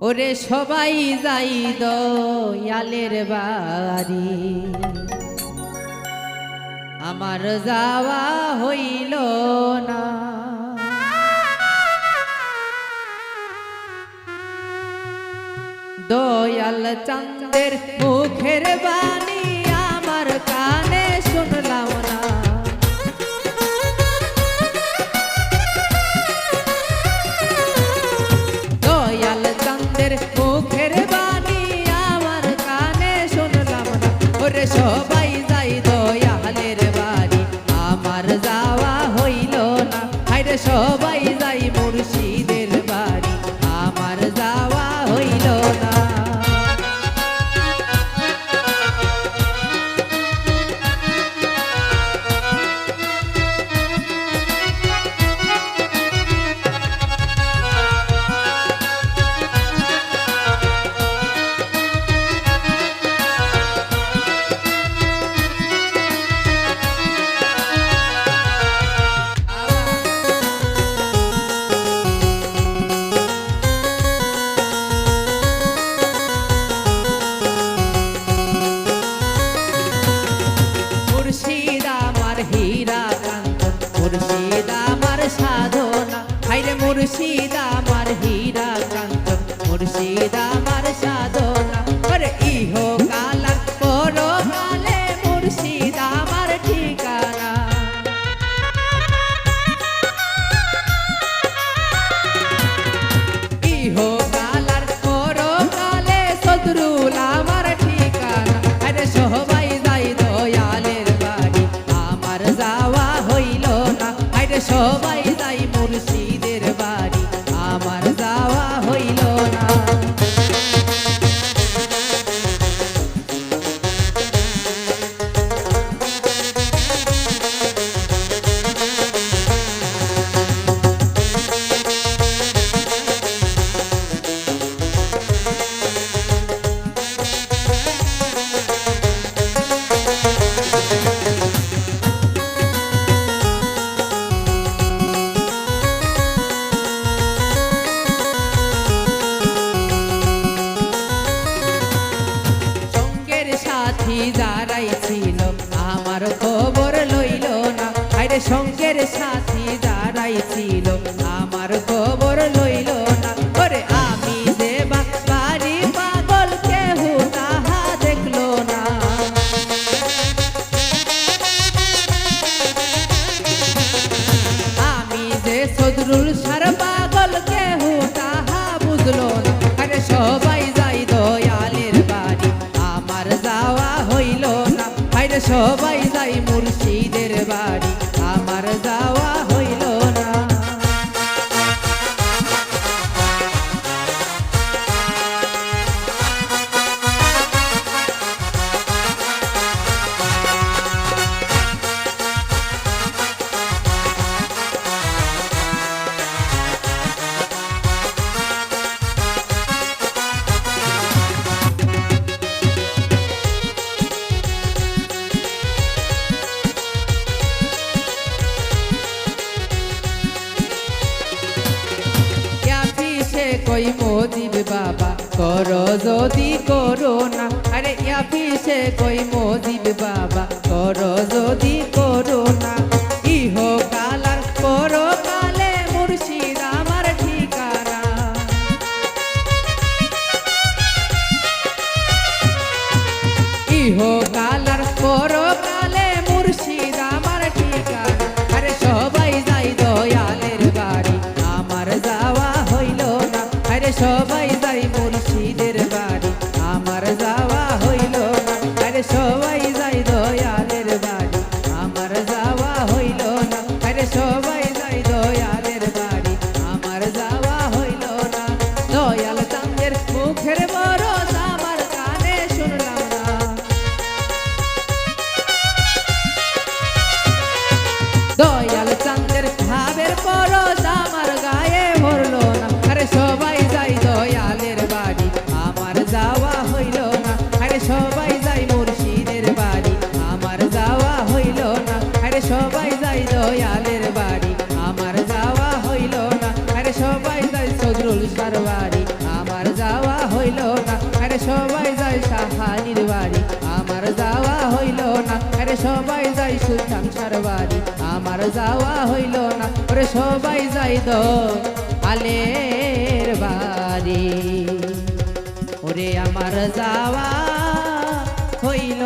ওরে সবাই যাই দয়ালের বাড়ি। আমার যাওয়া হইল না। দয়াল চাঁদের মুখের বাণী মুর্শিদ আমার হীরা কান্ত মুর্শিদ আমার সাধনা। ইহো যাওয়া হইল। যারাই ছিল আমার খবর লইল না। আরে সাথী ছিল আমার খবর লইল না। ওরে আমি বাড়ি পাগল তাহা দেখল না। আমি যে সদরুল সার পাগল তাহা বুঝলো না। আরে সবাই সবাই যাই মুর্শিদের কই মোদিব বাবা? করো যদি করো না আরে ইয়াফিসে কই মোদিব বাবা? করো যদি করো না কালার করো কালে মুর্শিদ আমার ঠিকানা। ইহো সবাই আরে সবাই যাই দয়ালের বাড়ি। আমার যাওয়া হইল না। আরে সবাই যাই সদরুল সারবাড়ি আমার যাওয়া হইল না। আরে সবাই যাই সাহানির বাড়ি। আমার যাওয়া হইল না। আরে সবাই যাই সুলতান সার আমার যাওয়া হইল না। ওরে সবাই যাই দ আলের বাড়ি। ওরে আমার যাওয়া হইল